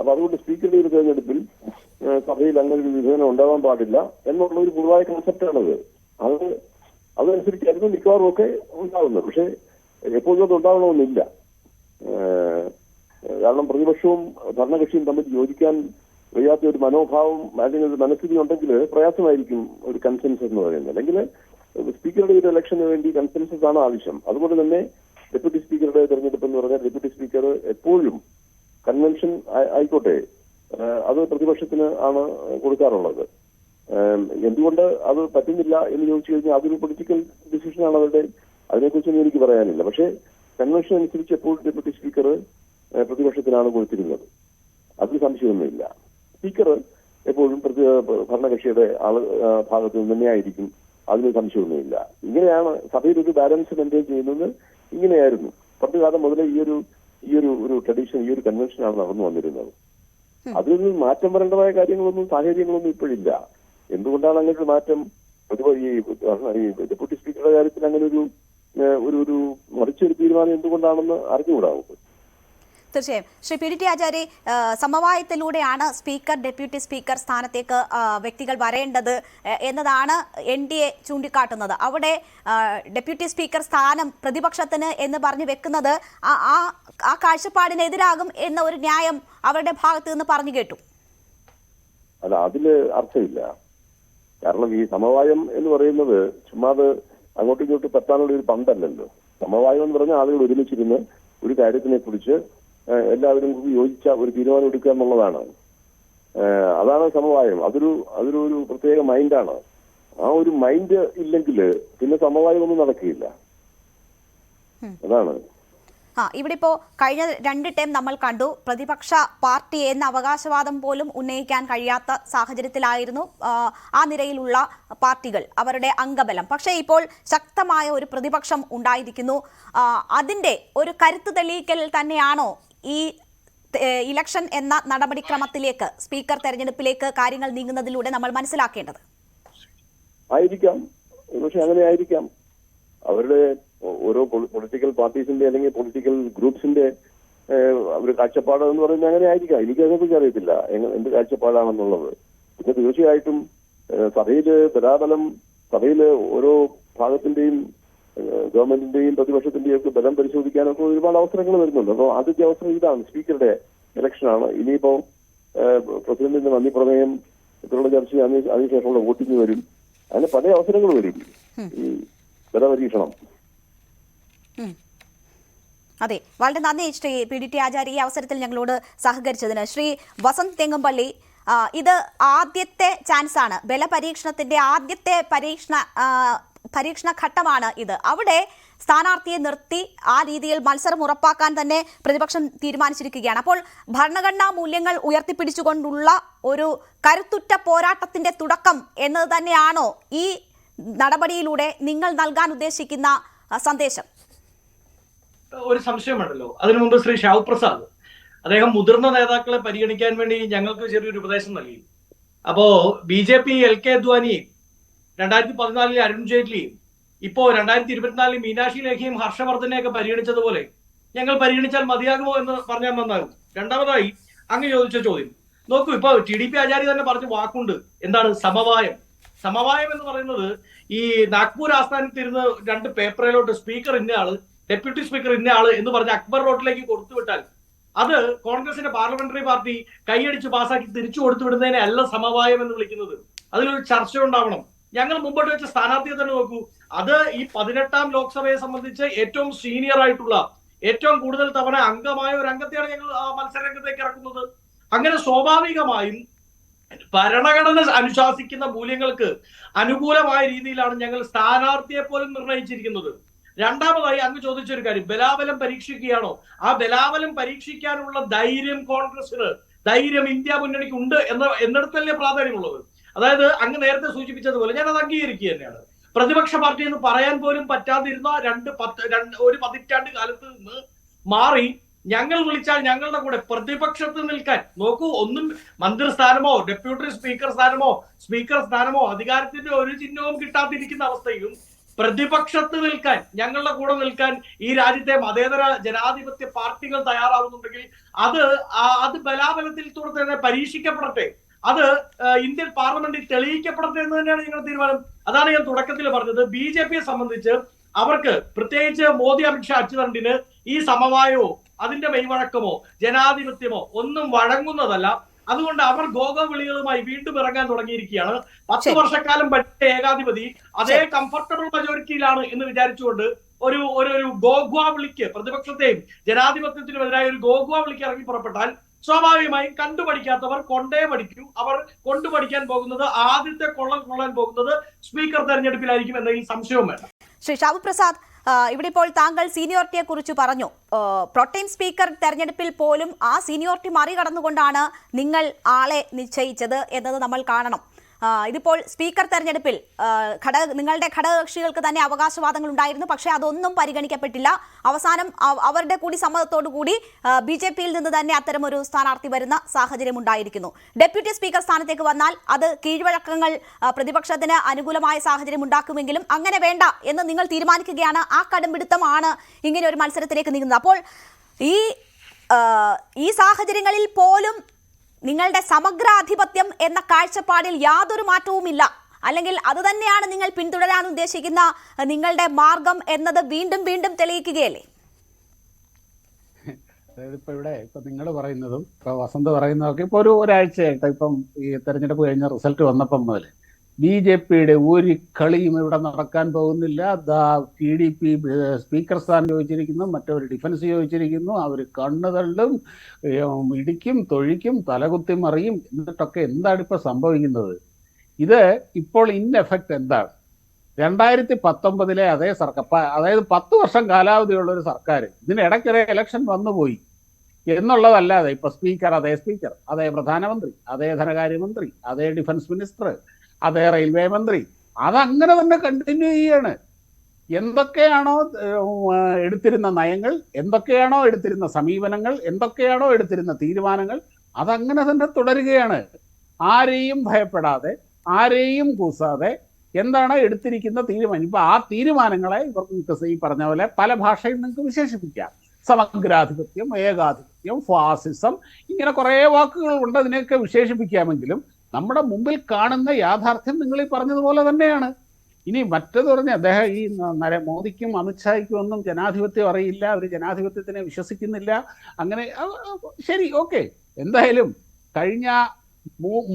അപ്പൊ അതുകൊണ്ട് സ്പീക്കറുടെ ഒരു തെരഞ്ഞെടുപ്പിൽ സഭയിൽ അങ്ങനെ ഒരു വിഭജനം ഉണ്ടാവാൻ പാടില്ല എന്നുള്ള ഒരു പൊതുവായ കൺസെപ്റ്റാണത് അത് അതനുസരിച്ചായിരുന്നു മിക്കവാറും ഒക്കെ ഉണ്ടാവുന്നത്. പക്ഷെ എപ്പോഴും അത് ഉണ്ടാവണമെന്നില്ല. കാരണം പ്രതിപക്ഷവും ഭരണകക്ഷിയും തമ്മിൽ യോജിക്കാൻ വയ്യാത്ത ഒരു മനോഭാവം അല്ലെങ്കിൽ ഒരു മനസ്ഥിതി ഉണ്ടെങ്കിൽ പ്രയാസമായിരിക്കും ഒരു കൺസെൻസസ് എന്ന് പറയുന്നത്. അല്ലെങ്കിൽ സ്പീക്കറുടെ ഒരു ഇലക്ഷന് വേണ്ടി കൺസെൻസസ് ആണ് ആവശ്യം. അതുകൊണ്ട് തന്നെ ഡെപ്യൂട്ടി സ്പീക്കറുടെ തെരഞ്ഞെടുപ്പ് എന്ന് പറഞ്ഞാൽ ഡെപ്യൂട്ടി സ്പീക്കർ എപ്പോഴും കൺവെൻഷൻ ആയി- ആയിക്കോട്ടെ അത് പ്രതിപക്ഷത്തിന് ആണ് കൊടുക്കാറുള്ളത്. എന്തുകൊണ്ട് അത് പറ്റുന്നില്ല എന്ന് ചോദിച്ചു കഴിഞ്ഞാൽ അതൊരു പൊളിറ്റിക്കൽ ഡിസിഷനാണ് അവരുടെ. അതിനെക്കുറിച്ചൊന്നും എനിക്ക് പറയാനില്ല. പക്ഷേ കൺവെൻഷൻ അനുസരിച്ച് എപ്പോഴും ഡെപ്യൂട്ടി സ്പീക്കർ പ്രതിപക്ഷത്തിനാണ് കൊടുത്തിരുന്നത് അതിൽ സംശയമൊന്നുമില്ല. സ്പീക്കർ എപ്പോഴും പ്രതി ഭരണകക്ഷിയുടെ ആൾ ഭാഗത്ത് നിന്ന് തന്നെയായിരിക്കും. അതിന് സംശയമൊന്നുമില്ല. ഇങ്ങനെയാണ് സഭയിൽ ഒരു ബാലൻസ് മെയിന്റെയിൻ ചെയ്യുന്നത്. ഇങ്ങനെയായിരുന്നു. പണ്ട് കാലം മുതലേ ഈ ഒരു ഈ ഒരു ഒരു ട്രഡീഷൻ ഈ ഒരു കൺവെൻഷനാണ് നടന്നു വന്നിരുന്നത്. അതിൽ നിന്ന് മാറ്റം വരേണ്ടതായ കാര്യങ്ങളൊന്നും സാഹചര്യങ്ങളൊന്നും ഇപ്പോഴില്ല. എന്തുകൊണ്ടാണ് അങ്ങനെ ഒരു മാറ്റം ഈ ഡെപ്യൂട്ടി സ്പീക്കറുടെ കാര്യത്തിൽ അങ്ങനെ ഒരു ഒരു ഒരു മറിച്ചൊരു തീരുമാനം എന്തുകൊണ്ടാണെന്ന് അറിഞ്ഞുകൂടാ തീർച്ചയായും. Shri P D T Achary സമവായത്തിലൂടെയാണ് speaker deputy speaker സ്ഥാനത്തേക്ക് വ്യക്തികൾ വരേണ്ടത് എന്നതാണ് എൻ ഡി എ ചൂണ്ടിക്കാട്ടുന്നത്. അവിടെ ഡെപ്യൂട്ടി സ്പീക്കർ സ്ഥാനം പ്രതിപക്ഷത്തിന് എന്ന് പറഞ്ഞു വെക്കുന്നത് ആ ആ- കാഴ്ചപ്പാടിനെതിരാകും എന്ന ഒരു ന്യായം അവരുടെ ഭാഗത്ത് നിന്ന് പറഞ്ഞു കേട്ടു. അല്ല അതിൽ അർത്ഥമില്ല. കാരണം ഈ സമവായം എന്ന് പറയുന്നത് ചുമ്മാത് അങ്ങോട്ടും ഇങ്ങോട്ടും പറ്റാനുള്ള ഒരു പണ്ടല്ലല്ലോ സമവായം എന്ന് പറഞ്ഞാൽ ആളുകൾ ഒരുമിച്ചിരുന്ന് ഒരു കാര്യത്തിനെ കുറിച്ച് എല്ലാവരും യോജിച്ച ഒരു തീരുമാനം എടുക്കുക എന്നുള്ളതാണ്. അതാണ് സമവായം. അതൊരു അതൊരു ഒരു പ്രത്യേക മൈൻഡാണ്. ആ ഒരു മൈൻഡ് ഇല്ലെങ്കിൽ പിന്നെ സമവായം ഒന്നും നടക്കുകയില്ല അതാണ്. ആ ഇവിടെ ഇപ്പോൾ കഴിഞ്ഞ രണ്ട് ടൈം നമ്മൾ കണ്ടു. പ്രതിപക്ഷ പാർട്ടി എന്ന അവകാശവാദം പോലും ഉന്നയിക്കാൻ കഴിയാത്ത സാഹചര്യത്തിലായിരുന്നു ആ, നിരയിലുള്ള പാർട്ടികൾ അവരുടെ അംഗബലം. പക്ഷേ ഇപ്പോൾ ശക്തമായ ഒരു പ്രതിപക്ഷം ഉണ്ടായിരിക്കുന്നു. അതിന്റെ ഒരു കരുത്ത് തെളിയിക്കൽ തന്നെയാണോ ഈ ഇലക്ഷൻ എന്ന നടപടിക്രമത്തിലേക്ക് സ്പീക്കർ തെരഞ്ഞെടുപ്പിലേക്ക് കാര്യങ്ങൾ നീങ്ങുന്നതിലൂടെ നമ്മൾ മനസ്സിലാക്കേണ്ടത്? ആയിരിക്കാം. പക്ഷെ അങ്ങനെ ആയിരിക്കാം അവരുടെ ഓരോ പൊളിറ്റിക്കൽ പാർട്ടീസിന്റെ അല്ലെങ്കിൽ പൊളിറ്റിക്കൽ ഗ്രൂപ്പ്സിന്റെ ഒരു കാഴ്ചപ്പാട് എന്ന് പറയുന്നത് അങ്ങനെ ആയിരിക്കാം. എനിക്ക് അതിനെക്കുറിച്ച് അറിയത്തില്ല. എന്ത് കാഴ്ചപ്പാടാണെന്നുള്ളത്. പിന്നെ തീർച്ചയായിട്ടും സഭയിൽ ബലാബലം സഭയിൽ ഓരോ ഭാഗത്തിന്റെയും ഗവൺമെന്റിന്റെയും പ്രതിപക്ഷത്തിന്റെയും ഒക്കെ ബലം പരിശോധിക്കാനൊക്കെ ഒരുപാട് അവസരങ്ങൾ വരുന്നുണ്ട്. അപ്പോൾ ആദ്യത്തെ അവസരം ഇതാണ്. സ്പീക്കറുടെ ഇലക്ഷനാണ് ഇനിയിപ്പോ പ്രസിഡന്റിന്റെ നന്ദി പ്രമേയം ഇതിലുള്ള ചർച്ച അതിന് അതിനുശേഷമുള്ള വോട്ടിംഗ് വരും. അങ്ങനെ പല അവസരങ്ങൾ വരും. ഈ ബലപരീക്ഷണം. അതെ വളരെ നന്ദി Shri P D T Achary ഈ അവസരത്തിൽ ഞങ്ങളോട് സഹകരിച്ചതിന്. ശ്രീ വസന്ത് തെങ്ങുംപള്ളി ഇത് ആദ്യത്തെ ചാൻസ് ആണ്. ബലപരീക്ഷണത്തിന്റെ ആദ്യത്തെ പരീക്ഷണ പരീക്ഷണ ഘട്ടമാണ് ഇത്. അവിടെ സ്ഥാനാർത്ഥിയെ നിർത്തി ആ രീതിയിൽ മത്സരം ഉറപ്പാക്കാൻ തന്നെ പ്രതിപക്ഷം തീരുമാനിച്ചിരിക്കുകയാണ്. അപ്പോൾ ഭരണഘടനാ മൂല്യങ്ങൾ ഉയർത്തിപ്പിടിച്ചുകൊണ്ടുള്ള ഒരു കരുത്തുറ്റ പോരാട്ടത്തിന്റെ തുടക്കം എന്നത് തന്നെയാണോ ഈ നടപടിയിലൂടെ നിങ്ങൾ നൽകാൻ ഉദ്ദേശിക്കുന്ന സന്ദേശം? ഒരു സംശയമുണ്ടല്ലോ അതിനു മുമ്പ് ശ്രീ ഷാവ് പ്രസാദ് അദ്ദേഹം മുതിർന്ന നേതാക്കളെ പരിഗണിക്കാൻ വേണ്ടി ഞങ്ങൾക്ക് ചെറിയൊരു ഉപദേശം നൽകി. അപ്പോ B J P L K അദ്വാനിയും രണ്ടായിരത്തി പതിനാലിലെ അരുൺ ജെയ്റ്റ്ലിയും ഇപ്പോ രണ്ടായിരത്തി ഇരുപത്തിനാലിൽ മീനാക്ഷി ലേഖയും ഹർഷവർദ്ധനെയൊക്കെ പരിഗണിച്ചതുപോലെ ഞങ്ങൾ പരിഗണിച്ചാൽ മതിയാകുമോ എന്ന് പറഞ്ഞാൽ നന്നാകും. രണ്ടാമതായി അങ്ങ് ചോദിച്ച ചോദ്യം. നോക്കൂ ഇപ്പൊ ടി ഡി പി ആചാര്യ തന്നെ പറഞ്ഞ വാക്കുണ്ട്. എന്താണ്? സമവായം. സമവായം എന്ന് പറയുന്നത് ഈ നാഗ്പൂർ ആസ്ഥാനത്ത് ഇരുന്ന് രണ്ട് പേപ്പറിലോട്ട് സ്പീക്കർ ഇന്ന ആൾ ഡെപ്യൂട്ടി സ്പീക്കർ ഇന്ന ആൾ എന്ന് പറഞ്ഞ് അക്ബർ റോട്ടിലേക്ക് കൊടുത്തുവിട്ടാൽ അത് കോൺഗ്രസിന്റെ പാർലമെന്ററി പാർട്ടി കൈയടിച്ച് പാസാക്കി തിരിച്ചു കൊടുത്തു വിടുന്നതിനെ അല്ല സമവായം എന്ന് വിളിക്കുന്നത്. അതിലൊരു ചർച്ച ഉണ്ടാവണം ഞങ്ങൾ മുമ്പോട്ട് വെച്ച സ്ഥാനാർത്ഥിയെ തന്നെ നോക്കൂ. അത് ഈ പതിനെട്ടാം ലോക്സഭയെ സംബന്ധിച്ച് ഏറ്റവും സീനിയർ ആയിട്ടുള്ള ഏറ്റവും കൂടുതൽ തവണ അംഗമായ ഒരു അംഗത്തെയാണ് ഞങ്ങൾ മത്സരരംഗത്തേക്ക് ഇറക്കുന്നത്. അങ്ങനെ സ്വാഭാവികമായും ഭരണഘടന അനുശാസിക്കുന്ന മൂല്യങ്ങൾക്ക് അനുകൂലമായ രീതിയിലാണ് ഞങ്ങൾ സ്ഥാനാർത്ഥിയെ പോലും നിർണയിച്ചിരിക്കുന്നത്. രണ്ടാമതായി അങ്ങ് ചോദിച്ചൊരു കാര്യം. ബലാബലം പരീക്ഷിക്കുകയാണോ? ആ ബലാബലം പരീക്ഷിക്കാനുള്ള ധൈര്യം കോൺഗ്രസിന് ധൈര്യം ഇന്ത്യ മുന്നണിക്ക് ഉണ്ട് എന്ന എന്നിടത്തല്ലേ പ്രാധാന്യമുള്ളത്? അതായത് അങ്ങ് നേരത്തെ സൂചിപ്പിച്ചതുപോലെ ഞാൻ അത് അംഗീകരിക്കുക തന്നെയാണ്. പ്രതിപക്ഷ പാർട്ടി എന്ന് പറയാൻ പോലും പറ്റാതിരുന്ന രണ്ട് പത്ത് രണ്ട് ഒരു പതിറ്റാണ്ട് കാലത്ത് നിന്ന് മാറി ഞങ്ങൾ വിളിച്ചാൽ ഞങ്ങളുടെ കൂടെ പ്രതിപക്ഷത്ത് നിൽക്കാൻ. നോക്കൂ ഒന്നും മന്ത്രിസ്ഥാനമോ ഡെപ്യൂട്ടി സ്പീക്കർ സ്ഥാനമോ സ്പീക്കർ സ്ഥാനമോ അധികാരത്തിന്റെ ഒരു ചിഹ്നവും കിട്ടാതിരിക്കുന്ന അവസ്ഥയിലും പ്രതിപക്ഷത്ത് നിൽക്കാൻ ഞങ്ങളുടെ കൂടെ നിൽക്കാൻ ഈ രാജ്യത്തെ മതേതര ജനാധിപത്യ പാർട്ടികൾ തയ്യാറാവുന്നുണ്ടെങ്കിൽ അത് അത് ബലാബലത്തിൽ കൂടെ തന്നെ പരീക്ഷിക്കപ്പെടട്ടെ. അത് ഇന്ത്യൻ പാർലമെന്റിൽ തെളിയിക്കപ്പെടട്ടെ എന്ന് തന്നെയാണ് ഞങ്ങളുടെ തീരുമാനം. അതാണ് ഞാൻ തുടക്കത്തിൽ പറഞ്ഞത്. ബി ജെ പിയെ സംബന്ധിച്ച് അവർക്ക് പ്രത്യേകിച്ച് മോദി അമിത്ഷാ അച്ചുതണ്ടിന് ഈ സമവായമോ അതിന്റെ മെയ്വഴക്കമോ ജനാധിപത്യമോ ഒന്നും വഴങ്ങുന്നതല്ല. അതുകൊണ്ട് അവർ ഗോഗോ വിളികളുമായി വീണ്ടും ഇറങ്ങാൻ തുടങ്ങിയിരിക്കുകയാണ്. പത്ത് വർഷക്കാലം പറ്റിയ ഏകാധിപതി അതേ കംഫർട്ടബിൾ മെജോറിറ്റിയിലാണ് എന്ന് വിചാരിച്ചുകൊണ്ട് ഒരു ഒരു ഒരു ഗോഗ്വ വിളിക്ക് പ്രതിപക്ഷത്തെയും ജനാധിപത്യത്തിനും എതിരായ ഒരു ഗോഗ്വ വിളിക്ക് ഇറങ്ങി പുറപ്പെട്ടാൽ സ്വാഭാവികമായും കണ്ടുപഠിക്കാത്തവർ കൊണ്ടേ പഠിക്കൂ. അവർ കൊണ്ടുപഠിക്കാൻ പോകുന്നത് ആദ്യത്തെ കൊള്ളം കൊള്ളാൻ പോകുന്നത് സ്പീക്കർ തെരഞ്ഞെടുപ്പിലായിരിക്കും എന്നതിൽ സംശയവും വേണ്ട. ശ്രീ ഷാബു പ്രസാദ് ഇവിടെ ഇപ്പോൾ താങ്കൾ സീനിയോറിറ്റിയെ കുറിച്ച് പറഞ്ഞു പ്രൊട്ടൈം സ്പീക്കർ തെരഞ്ഞെടുപ്പിൽ പോലും ആ സീനിയോറിറ്റി മറികടന്നുകൊണ്ടാണ് നിങ്ങൾ ആളെ നിശ്ചയിച്ചത് എന്നത് നമ്മൾ കാണണം. ഇതിപ്പോൾ സ്പീക്കർ തെരഞ്ഞെടുപ്പിൽ ഘടക നിങ്ങളുടെ ഘടകകക്ഷികൾക്ക് തന്നെ അവകാശവാദങ്ങൾ ഉണ്ടായിരുന്നു പക്ഷേ അതൊന്നും പരിഗണിക്കപ്പെട്ടില്ല. അവസാനം അവരുടെ കൂടി സമ്മതത്തോടു കൂടി ബി ജെ പിയിൽ നിന്ന് തന്നെ അത്തരമൊരു സ്ഥാനാർത്ഥി വരുന്ന സാഹചര്യം ഉണ്ടായിരിക്കുന്നു. ഡെപ്യൂട്ടി സ്പീക്കർ സ്ഥാനത്തേക്ക് വന്നാൽ അത് കീഴ്വഴക്കങ്ങൾ പ്രതിപക്ഷത്തിന് അനുകൂലമായ സാഹചര്യം ഉണ്ടാക്കുമെങ്കിലും അങ്ങനെ വേണ്ട എന്ന് നിങ്ങൾ തീരുമാനിക്കുകയാണ്. ആ കടുംപിടുത്തമാണ് ഇങ്ങനെ ഒരു മത്സരത്തിലേക്ക് നീങ്ങുന്നത്. അപ്പോൾ ഈ ഈ സാഹചര്യങ്ങളിൽ പോലും നിങ്ങളുടെ സമഗ്രാധിപത്യം എന്ന കാഴ്ചപ്പാടിൽ യാതൊരു മാറ്റവുമില്ല. അല്ലെങ്കിൽ അത് തന്നെയാണ് നിങ്ങൾ പിന്തുടരാൻ ഉദ്ദേശിക്കുന്ന നിങ്ങളുടെ മാർഗം എന്നത് വീണ്ടും വീണ്ടും തെളിയിക്കുകയല്ലേ? അതായത് ഇപ്പൊ ഇവിടെ ഇപ്പൊ നിങ്ങൾ പറയുന്നതും ഇപ്പൊ വസന്ത് പറയുന്നതൊക്കെ ഇപ്പൊ ഒരു ഒരാഴ്ചയായിട്ട് ഇപ്പം ഈ തെരഞ്ഞെടുപ്പ് കഴിഞ്ഞ റിസൾട്ട് വന്നപ്പം മുതൽ ബി ജെ പിയുടെ ഒരു കളിയും ഇവിടെ നടക്കാൻ പോകുന്നില്ല. ദാ ടി ഡി പി സ്പീക്കർ സ്ഥാനം ചോദിച്ചിരിക്കുന്നു മറ്റവർ ഡിഫൻസ് ചോദിച്ചിരിക്കുന്നു. അവർ കണ്ണു തള്ളും ഇടിക്കും തൊഴിക്കും തലകുത്തി മറിയും. എന്നിട്ടൊക്കെ എന്താണ് ഇപ്പോൾ സംഭവിക്കുന്നത്? ഇത് ഇപ്പോൾ ഇൻ എഫക്റ്റ് എന്താണ്? രണ്ടായിരത്തി പത്തൊമ്പതിലെ അതേ സർക്കാർ അതായത് പത്ത് വർഷം കാലാവധിയുള്ള ഒരു സർക്കാർ ഇതിനിടയ്ക്കൊരു ഇലക്ഷൻ വന്നുപോയി എന്നുള്ളതല്ലാതെ ഇപ്പൊ സ്പീക്കർ അതേ സ്പീക്കർ അതേ പ്രധാനമന്ത്രി അതേ ധനകാര്യമന്ത്രി അതേ ഡിഫൻസ് മിനിസ്റ്റർ അതേ റെയിൽവേ മന്ത്രി. അതങ്ങനെ തന്നെ കണ്ടിന്യൂ ചെയ്യാണ്. എന്തൊക്കെയാണോ എടുത്തിരുന്ന നയങ്ങൾ എന്തൊക്കെയാണോ എടുത്തിരുന്ന സമീപനങ്ങൾ എന്തൊക്കെയാണോ എടുത്തിരുന്ന തീരുമാനങ്ങൾ അതങ്ങനെ തന്നെ തുടരുകയാണ്. ആരെയും ഭയപ്പെടാതെ ആരെയും കൂസാതെ എന്താണ് എടുത്തിരിക്കുന്ന തീരുമാനം? ഇപ്പൊ ആ തീരുമാനങ്ങളെ ഇവർക്ക് ഈ പറഞ്ഞ പോലെ പല ഭാഷയിൽ നിങ്ങൾക്ക് വിശേഷിപ്പിക്കാം. സമഗ്രാധിപത്യം ഏകാധിപത്യം ഫാസിസം ഇങ്ങനെ കുറേ വാക്കുകൾ ഉണ്ട്. അതിനെയൊക്കെ വിശേഷിപ്പിക്കാമെങ്കിലും നമ്മുടെ മുമ്പിൽ കാണുന്ന യാഥാർത്ഥ്യം നിങ്ങൾ ഈ പറഞ്ഞതുപോലെ തന്നെയാണ്. ഇനി മറ്റത് പറഞ്ഞ അദ്ദേഹം ഈ മോദിക്കും അമിത്ഷായ്ക്കും ഒന്നും ജനാധിപത്യം അറിയില്ല അവർ ജനാധിപത്യത്തിനെ വിശ്വസിക്കുന്നില്ല. അങ്ങനെ ശരി ഓക്കെ. എന്തായാലും കഴിഞ്ഞ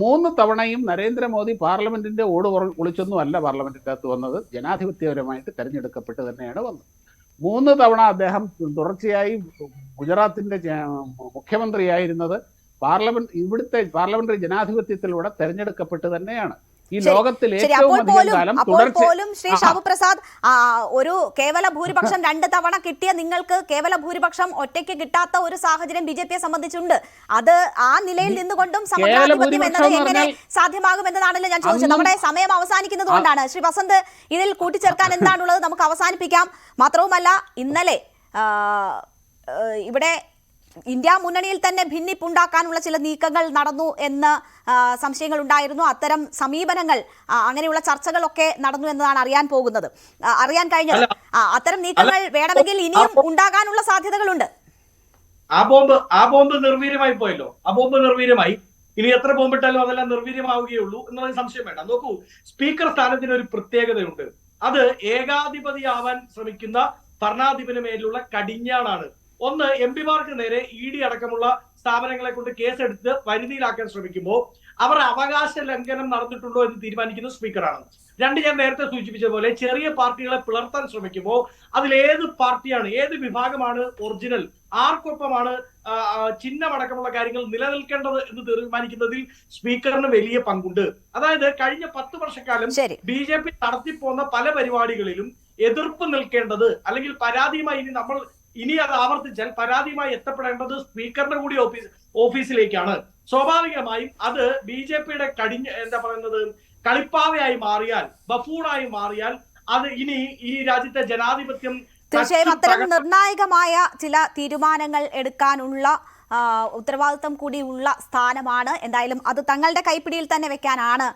മൂന്ന് തവണയും നരേന്ദ്രമോദി പാർലമെന്റിന്റെ ഓട് ഒളിച്ചൊന്നും അല്ല പാർലമെന്റിന്റെ അകത്ത് വന്നത്. ജനാധിപത്യപരമായിട്ട് തെരഞ്ഞെടുക്കപ്പെട്ട് തന്നെയാണ് വന്നത്. മൂന്ന് തവണ അദ്ദേഹം തുടർച്ചയായി ഗുജറാത്തിന്റെ മുഖ്യമന്ത്രിയായിരുന്നത് പാർലമെന്റ് ഇവിടുത്തെ പാർലമെന്ററി ജനാധിപത്യത്തിലൂടെ തെരഞ്ഞെടുക്കപ്പെട്ട് തന്നെയാണ്. ഈ ലോകത്തിൽ അപ്പോൾ പോലും കാലം അപ്പോൾ പോലും ശ്രീ ഷാബു പ്രസാദ് ഒരു കേവല ഭൂരിപക്ഷം രണ്ട് തവണ കിട്ടിയ നിങ്ങൾക്ക് കേവല ഭൂരിപക്ഷം ഒറ്റയ്ക്ക് കിട്ടാത്ത ഒരു സാഹചര്യം ബി ജെ പിയെ സംബന്ധിച്ചുണ്ട്. അത് ആ നിലയിൽ നിന്നുകൊണ്ടും സമഗ്രാധിപത്യം എന്നത് എന്ന് എങ്ങനെ സാധ്യമാകും എന്നതാണല്ലോ ഞാൻ ചോദിച്ചത്. നമ്മുടെ സമയം അവസാനിക്കുന്നതുകൊണ്ടാണ് ശ്രീ വസന്ത് ഇതിൽ കൂട്ടിച്ചേർക്കാൻ എന്താണുള്ളത് നമുക്ക് അവസാനിപ്പിക്കാം. മാത്രവുമല്ല ഇന്നലെ ഇവിടെ ഇന്ത്യ മുന്നണിയിൽ തന്നെ ഭിന്നിപ്പുണ്ടാക്കാനുള്ള ചില നീക്കങ്ങൾ നടന്നു എന്ന് സംശയങ്ങൾ ഉണ്ടായിരുന്നു അത്തരം സമീപനങ്ങൾ അങ്ങനെയുള്ള ചർച്ചകളൊക്കെ നടന്നു എന്നതാണ് അറിയാൻ പോകുന്നത്. അറിയാൻ കഴിഞ്ഞത്. അത്തരം നീക്കങ്ങൾ വേണമെങ്കിൽ ഇനിയും ഉണ്ടാകാനുള്ള സാധ്യതകളുണ്ട്. ആ ബോംബ് ആ ബോംബ് നിർവീര്യമായി പോയല്ലോ. ആ ബോംബ് നിർവീര്യമായി. ഇനി എത്ര ബോംബിട്ടാലും അതെല്ലാം നിർവീര്യമാവുകയുള്ളൂ എന്നുള്ളത് സംശയം വേണ്ട. നോക്കൂ സ്പീക്കർ സ്ഥാനത്തിന് ഒരു പ്രത്യേകതയുണ്ട്. അത് ഏകാധിപതിയാവാൻ ശ്രമിക്കുന്ന ഭരണാധിപന് മേലുള്ള കടിഞ്ഞാണാണ്. ഒന്ന് എം പിമാർക്ക് നേരെ ഇ ഡി അടക്കമുള്ള സ്ഥാപനങ്ങളെ കൊണ്ട് കേസെടുത്ത് പരിധിയിലാക്കാൻ ശ്രമിക്കുമ്പോൾ അവർ അവകാശ ലംഘനം നടന്നിട്ടുണ്ടോ എന്ന് തീരുമാനിക്കുന്ന സ്പീക്കറാണ്. രണ്ട് ഞാൻ നേരത്തെ സൂചിപ്പിച്ച പോലെ ചെറിയ പാർട്ടികളെ പിളർത്താൻ ശ്രമിക്കുമ്പോൾ അതിൽ ഏത് പാർട്ടിയാണ് ഏത് വിഭാഗമാണ് ഒറിജിനൽ ആർക്കൊപ്പമാണ് ചിഹ്നമടക്കമുള്ള കാര്യങ്ങൾ നിലനിൽക്കേണ്ടത് എന്ന് തീരുമാനിക്കുന്നതിൽ സ്പീക്കറിന് വലിയ പങ്കുണ്ട്. അതായത് കഴിഞ്ഞ പത്ത് വർഷക്കാലം ബി ജെ പി നടത്തിപ്പോന്ന പല പരിപാടികളിലും എതിർപ്പ് നിൽക്കേണ്ടത് അല്ലെങ്കിൽ പരാതിയുമായി ഇനി നമ്മൾ ഇനി അത് ആവർത്തിച്ചാൽ പരാതിയുമായി എത്തപ്പെടേണ്ടത് സ്പീക്കറിന്റെ കൂടി ഓഫീസ് ഓഫീസിലേക്കാണ്. സ്വാഭാവികമായും അത് ബി ജെ പിയുടെ കടിഞ്ഞ എന്താ പറയുന്നത് കളിപ്പാവയായി മാറിയാൽ ബഫൂണായി മാറിയാൽ അത് ഇനി ഈ രാജ്യത്തെ ജനാധിപത്യം തീർച്ചയായും അത്തരം നിർണായകമായ ചില തീരുമാനങ്ങൾ എടുക്കാനുള്ള ഉത്തരവാദിത്തം കൂടിയുള്ള സ്ഥാനമാണ്. എന്തായാലും അത് തങ്ങളുടെ കൈപ്പിടിയിൽ തന്നെ വെക്കാനാണ്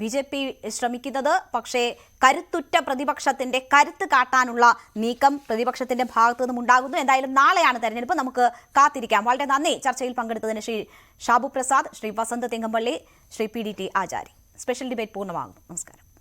ബി ജെ പി ശ്രമിക്കുന്നത്. പക്ഷേ കരുത്തുറ്റ പ്രതിപക്ഷത്തിന്റെ കരുത്ത് കാട്ടാനുള്ള നീക്കം പ്രതിപക്ഷത്തിന്റെ ഭാഗത്തു നിന്നും ഉണ്ടാകുന്നു. എന്തായാലും നാളെയാണ് തെരഞ്ഞെടുപ്പ്. നമുക്ക് കാത്തിരിക്കാം. വളരെ നന്ദി ചർച്ചയിൽ പങ്കെടുത്തതിന് Shri Shabu Prasad Shri Vasanth Thinkampally Shri P D T Achary. Special debate പൂർണമാകുന്നു. നമസ്കാരം.